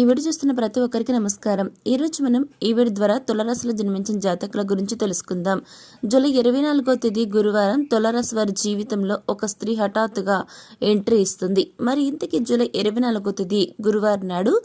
ఈ వీడియో చూస్తున్న ప్రతి ఒక్కరికి నమస్కారం. ఈ రోజు మనం ఈ వీడియో ద్వారా తులరాశిలో జన్మించిన జాతకుల గురించి తెలుసుకుందాం. జూలై ఇరవై నాలుగో తేదీ గురువారం తులరాశి వారి జీవితంలో ఒక స్త్రీ హఠాత్తుగా ఎంట్రీ ఇస్తుంది. మరి ఇంతకీ జూలై ఇరవై నాలుగో తేదీ గురువారం నాడు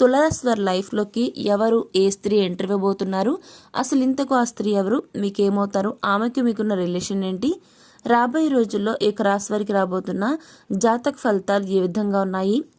తులరాశి వారి లైఫ్లోకి ఎవరు ఏ స్త్రీ ఎంట్రీ ఇవ్వబోతున్నారు? అసలు ఇంతకు ఆ స్త్రీ ఎవరు? మీకేమవుతారు? ఆమెకి మీకున్న రిలేషన్ ఏంటి? రాబోయే రోజుల్లో ఈ క్రాస్ రాశి వారికి రాబోతున్న జాతక ఫలితాలు ఏ విధంగా ఉన్నాయి?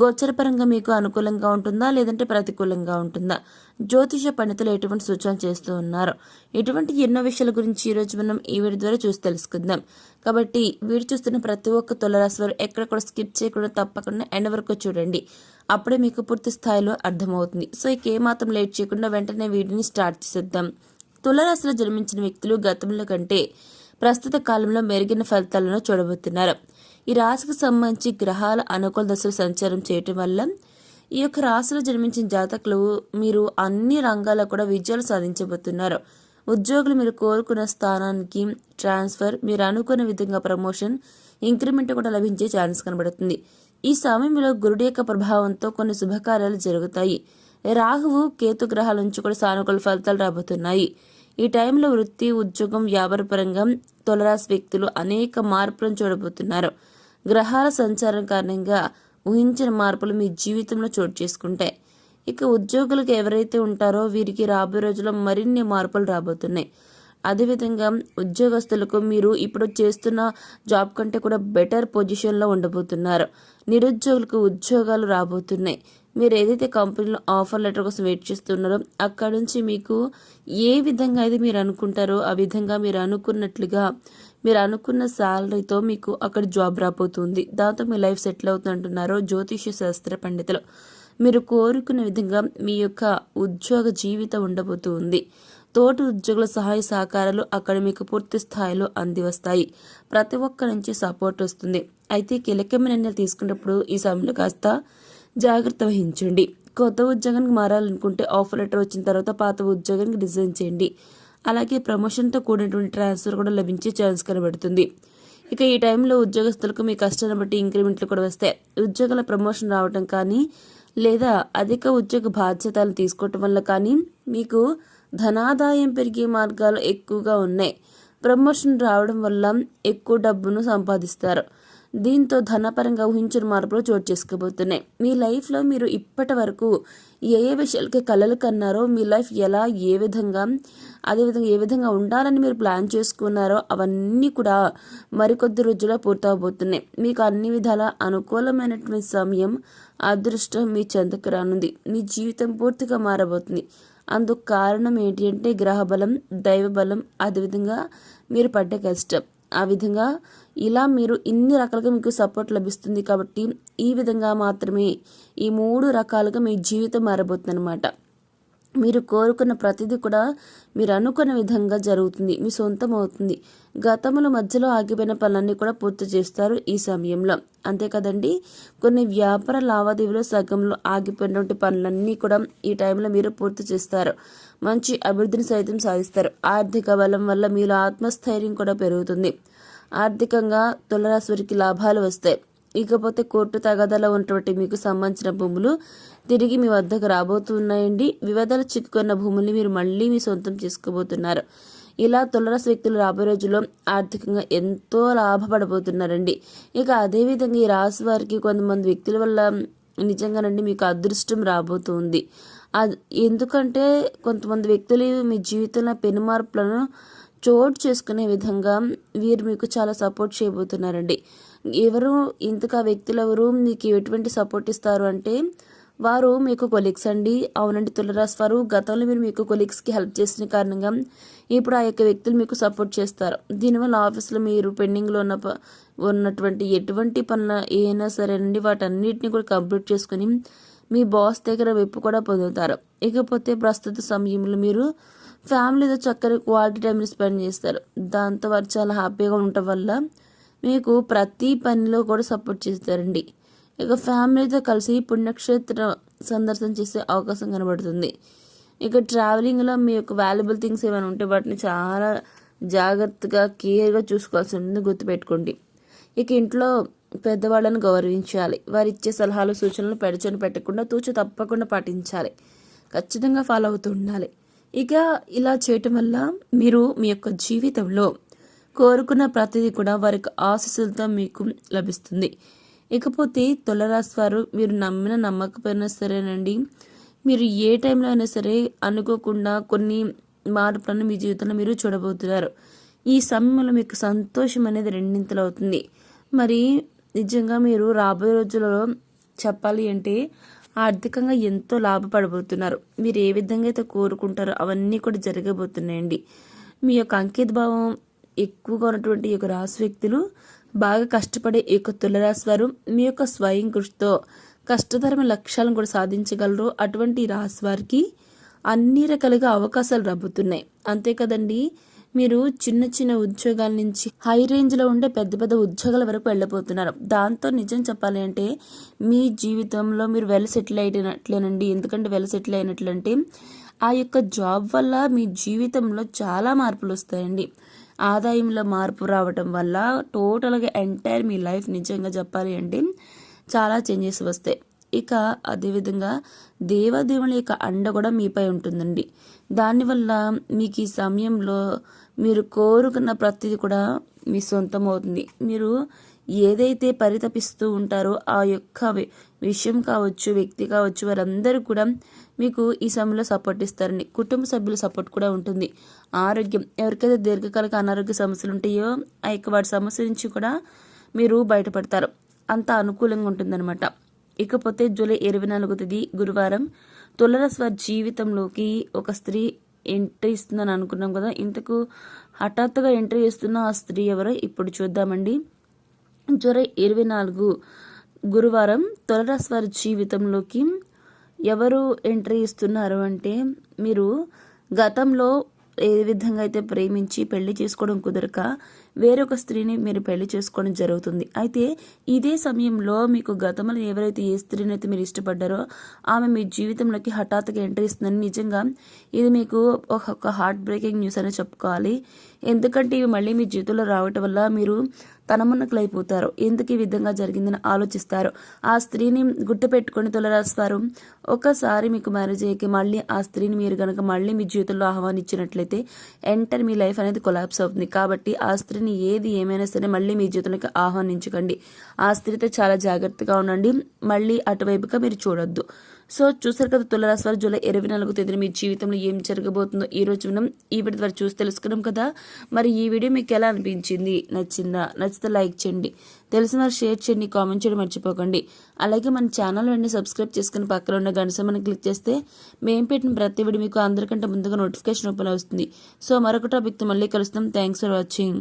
గోచరపరంగా మీకు అనుకూలంగా ఉంటుందా? లేదంటే ప్రతికూలంగా ఉంటుందా? జ్యోతిష పండితులు ఎటువంటి సూచన చేస్తూ ఉన్నారు? ఇటువంటి ఎన్నో విషయాల గురించి ఈరోజు మనం ఈ వీడియో ద్వారా చూసి తెలుసుకుందాం. కాబట్టి వీడియో చూస్తున్న ప్రతి ఒక్క తులరాశి వారు ఎక్కడ కూడా స్కిప్ చేయకుండా తప్పకుండా ఎండ్ వరకు చూడండి. అప్పుడే మీకు పూర్తి స్థాయిలో అర్థమవుతుంది. సో ఇక ఏమాత్రం లేట్ చేయకుండా వెంటనే వీడియోని స్టార్ట్ చేసేద్దాం. తులరాశిలో జన్మించిన వ్యక్తులు గతంలో కంటే ప్రస్తుత కాలంలో మెరుగైన ఫలితాలను చూడబోతున్నారు. ఈ రాశికి సంబంధించి గ్రహాల అనుకూల దశలు సంచారం చేయటం వల్ల ఈ యొక్క రాశిలో జన్మించిన జాతకులు మీరు అన్ని రంగాల్లో కూడా విజయాలు సాధించబోతున్నారు. ఉద్యోగులు మీరు కోరుకున్న స్థానానికి ట్రాన్స్ఫర్ మీరు అనుకున్న విధంగా ప్రమోషన్ ఇంక్రిమెంట్ కూడా లభించే ఛాన్స్ కనబడుతుంది. ఈ సమయంలో గురుడి యొక్క ప్రభావంతో కొన్ని శుభకార్యాలు జరుగుతాయి. రాహువు కేతు గ్రహాల నుంచి కూడా సానుకూల ఫలితాలు రాబోతున్నాయి. ఈ టైంలో వృత్తి ఉద్యోగం వ్యాపారపరంగా తొలరాశి వ్యక్తులు అనేక మార్పులను చూడబోతున్నారు. గ్రహాల సంచారం కారణంగా ఊహించిన మార్పులు మీ జీవితంలో చోటు చేసుకుంటాయి. ఇక ఉద్యోగులకు ఎవరైతే ఉంటారో వీరికి రాబోయే రోజుల్లో మరిన్ని మార్పులు రాబోతున్నాయి. అదేవిధంగా ఉద్యోగస్తులకు మీరు ఇప్పుడు చేస్తున్న జాబ్ కంటే కూడా బెటర్ పొజిషన్లో ఉండబోతున్నారు. నిరుద్యోగులకు ఉద్యోగాలు రాబోతున్నాయి. మీరు ఏదైతే కంపెనీలో ఆఫర్ లెటర్ కోసం వెయిట్ చేస్తున్నారో అక్కడ నుంచి మీకు ఏ విధంగా అయితే మీరు అనుకుంటారో ఆ విధంగా మీరు అనుకున్నట్లుగా మీరు అనుకున్న శాలరీతో మీకు అక్కడ జాబ్ రాబోతుంది. దాంతో మీ లైఫ్ సెటిల్ అవుతుంది అంటున్నారో జ్యోతిష శాస్త్ర పండితులు. మీరు కోరుకున్న విధంగా మీ యొక్క ఉద్యోగ జీవితం ఉండబోతుంది. తోటి ఉద్యోగుల సహాయ సహకారాలు అక్కడ మీకు పూర్తి స్థాయిలో అంది వస్తాయి ప్రతి ఒక్క నుంచి సపోర్ట్ వస్తుంది. అయితే కీలకమైన నిర్ణయాలు తీసుకున్నప్పుడు ఈ సమయంలో కాస్త జాగ్రత్త వహించండి. కొత్త ఉద్యోగానికి మారాలనుకుంటే ఆఫర్ లెటర్ వచ్చిన తర్వాత పాత ఉద్యోగానికి డిజైన్ చేయండి. అలాగే ప్రమోషన్తో కూడినటువంటి ట్రాన్స్ఫర్ కూడా లభించే ఛాన్స్ కనబడుతుంది. ఇక ఈ టైంలో ఉద్యోగస్తులకు మీ కష్టాన్ని బట్టి ఇంక్రిమెంట్లు కూడా వస్తాయి. ఉద్యోగాల ప్రమోషన్ రావడం కానీ లేదా అధిక ఉద్యోగ బాధ్యతలు తీసుకోవటం వల్ల కానీ మీకు ధనాదాయం పెరిగే మార్గాలు ఎక్కువగా ఉన్నాయి. ప్రమోషన్ రావడం వల్ల ఎక్కువ డబ్బును సంపాదిస్తారు. దీంతో ధనపరంగా ఊహించిన మార్పులు చోటు చేసుకోబోతున్నాయి మీ లైఫ్లో మీరు ఇప్పటి వరకు ఏ ఏ విషయాలకి కలలు కన్నారో మీ లైఫ్ ఎలా ఏ విధంగా అదేవిధంగా ఏ విధంగా ఉండాలని మీరు ప్లాన్ చేసుకున్నారో అవన్నీ కూడా మరికొద్ది రోజుల్లో పూర్తవబోతున్నాయి. మీకు అన్ని విధాల అనుకూలమైనటువంటి సమయం అదృష్టం మీ చెంతకు రానుంది. మీ జీవితం పూర్తిగా మారబోతుంది. అందుకు కారణం ఏంటి అంటే గ్రహ బలం దైవ బలం అదేవిధంగా మీరు పడ్డ కష్టం. ఆ విధంగా ఇలా మీరు ఇన్ని రకాలుగా మీకు సపోర్ట్ లభిస్తుంది కాబట్టి ఈ విధంగా మాత్రమే ఈ మూడు రకాలుగా మీ జీవితం మారబోతుంది అనమాట మీరు కోరుకున్న ప్రతిదీ కూడా మీరు అనుకున్న విధంగా జరుగుతుంది. మీ సొంతం అవుతుంది గతముల మధ్యలో ఆగిపోయిన పనులన్నీ కూడా పూర్తి చేస్తారు ఈ సమయంలో. అంతే కదండి? కొన్ని వ్యాపార లావాదేవీలు సగంలో ఆగిపోయినటువంటి పనులన్నీ కూడా ఈ టైంలో మీరు పూర్తి చేస్తారు. మంచి అభివృద్ధిని సైతం సాధిస్తారు. ఆర్థిక బలం వల్ల మీలో ఆత్మస్థైర్యం కూడా పెరుగుతుంది. ఆర్థికంగా తులరాశికి లాభాలు వస్తాయి. ఇకపోతే కోర్టు తగాదాలో ఉన్నటువంటి మీకు సంబంధించిన భూములు తిరిగి మీ వద్దకు రాబోతున్నాయండి. వివాదాలు చిక్కుకున్న భూముల్ని మీరు మళ్ళీ మీ సొంతం చేసుకోబోతున్నారు. ఇలా తులరాశి వ్యక్తులు రాబోయే రోజుల్లో ఆర్థికంగా ఎంతో లాభపడబోతున్నారండి. ఇక అదేవిధంగా ఈ రాశి వారికి కొంతమంది వ్యక్తుల వల్ల నిజంగానండి మీకు అదృష్టం రాబోతుంది. అది ఎందుకంటే కొంతమంది వ్యక్తులు మీ జీవితంలో పెనుమార్పులను చోటు చేసుకునే విధంగా వీరు మీకు చాలా సపోర్ట్ చేయబోతున్నారండి. ఎవరు ఇంతకు ఆ వ్యక్తులు ఎవరు మీకు ఎటువంటి సపోర్ట్ ఇస్తారు అంటే వారు మీకు కొలీగ్స్ అండి. అవునండి తులరాశి వారు గతంలో మీరు మీకు కొలీగ్స్కి హెల్ప్ చేసిన కారణంగా ఇప్పుడు ఆ యొక్క వ్యక్తులు మీకు సపోర్ట్ చేస్తారు. దీనివల్ల ఆఫీస్లో మీరు పెండింగ్లో ఉన్న ఉన్నటువంటి ఎటువంటి పనులు ఏమైనా సరేనండి వాటన్నిటిని కూడా కంప్లీట్ చేసుకుని మీ బాస్ దగ్గర వెప్పు కూడా పొందుతారు. ఇకపోతే ప్రస్తుత సమయంలో మీరు ఫ్యామిలీతో చక్కని క్వాలిటీ టైంని స్పెండ్ చేస్తారు. దాంతో వారు చాలా హ్యాపీగా ఉండటం వల్ల మీకు ప్రతి పనిలో కూడా సపోర్ట్ చేస్తారండి. ఇక ఫ్యామిలీతో కలిసి పుణ్యక్షేత్ర సందర్శన చేసే అవకాశం కనబడుతుంది. ఇక ట్రావెలింగ్లో మీ యొక్క వాల్యుబుల్ థింగ్స్ ఏమైనా ఉంటే వాటిని చాలా జాగ్రత్తగా కేర్గా చూసుకోవాల్సి ఉంటుంది. గుర్తుపెట్టుకోండి. ఇక ఇంట్లో పెద్దవాళ్ళని గౌరవించాలి. వారు ఇచ్చే సలహాలు సూచనలు పెడచని పెట్టకుండా తూచి తప్పకుండా పాటించాలి. ఖచ్చితంగా ఫాలో అవుతూ ఉండాలి. ఇక ఇలా చేయటం వల్ల మీరు మీ యొక్క జీవితంలో కోరుకున్న ప్రతిదీ కూడా వారికి ఆశీస్సులతో మీకు లభిస్తుంది. ఇకపోతే తులరాశి వారు మీరు నమ్మిన నమ్మకపోయినా సరేనండి. మీరు ఏ టైంలో అయినా సరే అనుకోకుండా కొన్ని మార్పులను మీ జీవితంలో మీరు చూడబోతున్నారు. ఈ సమయంలో మీకు సంతోషం అనేది రెండింతలు అవుతుంది. మరి నిజంగా మీరు రాబోయే రోజులలో చెప్పాలి అంటే ఆర్థికంగా ఎంతో లాభపడబోతున్నారు. మీరు ఏ విధంగా అయితే కోరుకుంటారో అవన్నీ కూడా జరగబోతున్నాయండి. మీ యొక్క అంకిత భావం ఎక్కువగా ఉన్నటువంటి ఈ యొక్క రాశి వ్యక్తులు బాగా కష్టపడే ఈ యొక్క తులరాశి వారు మీ యొక్క స్వయం కృషితో కష్టతరమైన లక్ష్యాలను కూడా సాధించగలరు. అటువంటి రాశి వారికి అన్ని రకాలుగా అవకాశాలు రబ్బుతున్నాయి అంతే కదండి మీరు చిన్న చిన్న ఉద్యోగాల నుంచి హై రేంజ్లో ఉండే పెద్ద పెద్ద ఉద్యోగాల వరకు వెళ్ళబోతున్నారు. దాంతో నిజం చెప్పాలి అంటే మీ జీవితంలో మీరు వెల్ సెటిల్ అయినట్లేనండి. ఎందుకంటే వెల్ సెటిల్ అయినట్లంటే ఆ యొక్క జాబ్ వల్ల మీ జీవితంలో చాలా మార్పులు వస్తాయండి. ఆదాయంలో మార్పు రావటం వల్ల టోటల్గా ఎంటైర్ మీ లైఫ్ నిజంగా చెప్పాలి అంటే చాలా చేంజెస్ వస్తాయి. ఇక అదేవిధంగా దేవదేవుల యొక్క అండ కూడా మీపై ఉంటుందండి. దానివల్ల మీకు ఈ సమయంలో మీరు కోరుకున్న ప్రతిదీ కూడా మీ సొంతం అవుతుంది. మీరు ఏదైతే పరితపిస్తూ ఉంటారో ఆ యొక్క విషయం కావచ్చు వ్యక్తి కావచ్చు వారందరూ కూడా మీకు ఈ సమయంలో సపోర్ట్ ఇస్తారండి కుటుంబ సభ్యుల సపోర్ట్ కూడా ఉంటుంది. ఆరోగ్యం ఎవరికైతే దీర్ఘకాలిక అనారోగ్య సమస్యలు ఉంటాయో ఆ యొక్క వాటి సమస్య నుంచి కూడా మీరు బయటపడతారు. అంత అనుకూలంగా ఉంటుందన్నమాట. ఇకపోతే జూలై ఇరవై నాలుగో తేదీ గురువారం తులరాశి వారి జీవితంలోకి ఒక స్త్రీ ఎంట్రీ ఇస్తుందని అనుకున్నాం కదా. ఇంతకు హఠాత్తుగా ఎంట్రీ ఇస్తున్న ఆ స్త్రీ ఎవరో ఇప్పుడు చూద్దామండి. జూలై ఇరవై నాలుగు గురువారం తులరాశి వారి జీవితంలోకి ఎవరు ఎంట్రీ ఇస్తున్నారు అంటే మీరు గతంలో ఏ విధంగా అయితే ప్రేమించి పెళ్ళి చేసుకోవడం కుదరక వేరొక స్త్రీని మీరు పెళ్ళి చేసుకోవడం జరుగుతుంది. అయితే ఇదే సమయంలో మీకు గతంలో ఎవరైతే ఏ స్త్రీని అయితే మీరు ఇష్టపడ్డారో ఆమె మీ జీవితంలోకి హఠాత్తుగా ఎంట్రీ ఇస్తుందని నిజంగా ఇది మీకు ఒక హార్ట్ బ్రేకింగ్ న్యూస్ అని చెప్పుకోవాలి. ఎందుకంటే ఇవి మళ్ళీ మీ జీవితంలో రావటం వల్ల మీరు తనమున్నకులైపోతారు ఎందుకు ఈ విధంగా జరిగిందని ఆలోచిస్తారు. ఆ స్త్రీని గుర్తుపెట్టుకొని తొలరాస్తారు ఒకసారి మీకు మ్యారేజ్ అయ్యాక మళ్ళీ ఆ స్త్రీని మీరు కనుక మళ్ళీ మీ జీవితంలో ఆహ్వానించినట్లయితే ఎంటర్ మీ లైఫ్ అనేది కొలాప్స్ అవుతుంది. కాబట్టి ఆ స్త్రీని ఏది ఏమైనా సరే మళ్ళీ మీ జీవితంలోకి ఆహ్వానించకండి. ఆ స్త్రీతో చాలా జాగ్రత్తగా ఉండండి. మళ్ళీ అటువైపుగా మీరు చూడొద్దు. సో చూసారు కదా తులరాశి వారు జూలై ఇరవై నాలుగు తేదీన మీ జీవితంలో ఏం జరగబోతుందో ఈ రోజు మనం ఈ వీడియో ద్వారా చూసి తెలుసుకున్నాం కదా. మరి ఈ వీడియో మీకు ఎలా అనిపించింది? నచ్చిందా? నచ్చితే లైక్ చేయండి. తెలిసిన వారు షేర్ చేయండి. కామెంట్ చేయడం మర్చిపోకండి. అలాగే మన ఛానల్ వెంటనే సబ్స్క్రైబ్ చేసుకుని పక్కన ఉన్న గంట క్లిక్ చేస్తే మేము పెట్టిన ప్రతి వీడియో మీకు అందరికంటే ముందుగా నోటిఫికేషన్ ఓపెన్ వస్తుంది. సో మరొక టాపిక్తో మళ్ళీ కలుస్తాం. Thanks for watching.